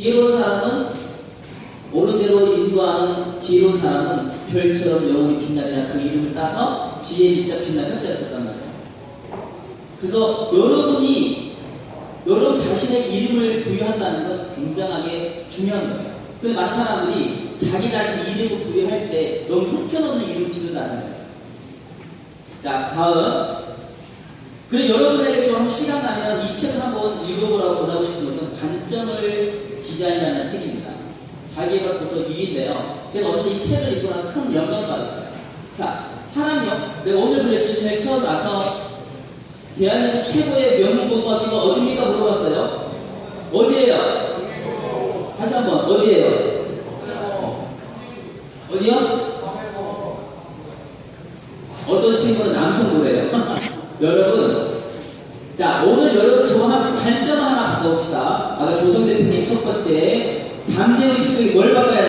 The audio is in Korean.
지혜로운 사람은 옳은 대로 인도하는 지혜로운 사람은 별처럼 영원히 빛나리라 그 이름을 따서 지혜 진짜 빛나는 한자를 썼단 말이에요. 그래서 여러분이 여러분 자신의 이름을 부여한다는 건 굉장하게 중요한 거예요. 근데 많은 사람들이 자기 자신 이름을 부여할 때 너무 형편없는 이름을 짓는다는 거예요. 자, 다음. 그래 여러분에게 좀 시간 나면 이 책을 한번 읽어보라고 권하고 싶은 것은 관점을 디자인하는 책입니다. 자기가 도서 1인데요. 제가 어제 이 책을 읽고 나서 큰 영감을 받았어요. 자, 사람이요. 내가 오늘 그랬죠. 제일 처음 와서 대한민국 최고의 명문고등학교가 어디입니까 물어봤어요. 어디예요? 다시 한번 어디예요? 어디요? 어떤 친구는 남성부래요. 여러분, 자 오늘 여러분 한관 번째 잠재의식 속에 뭘 바꿔야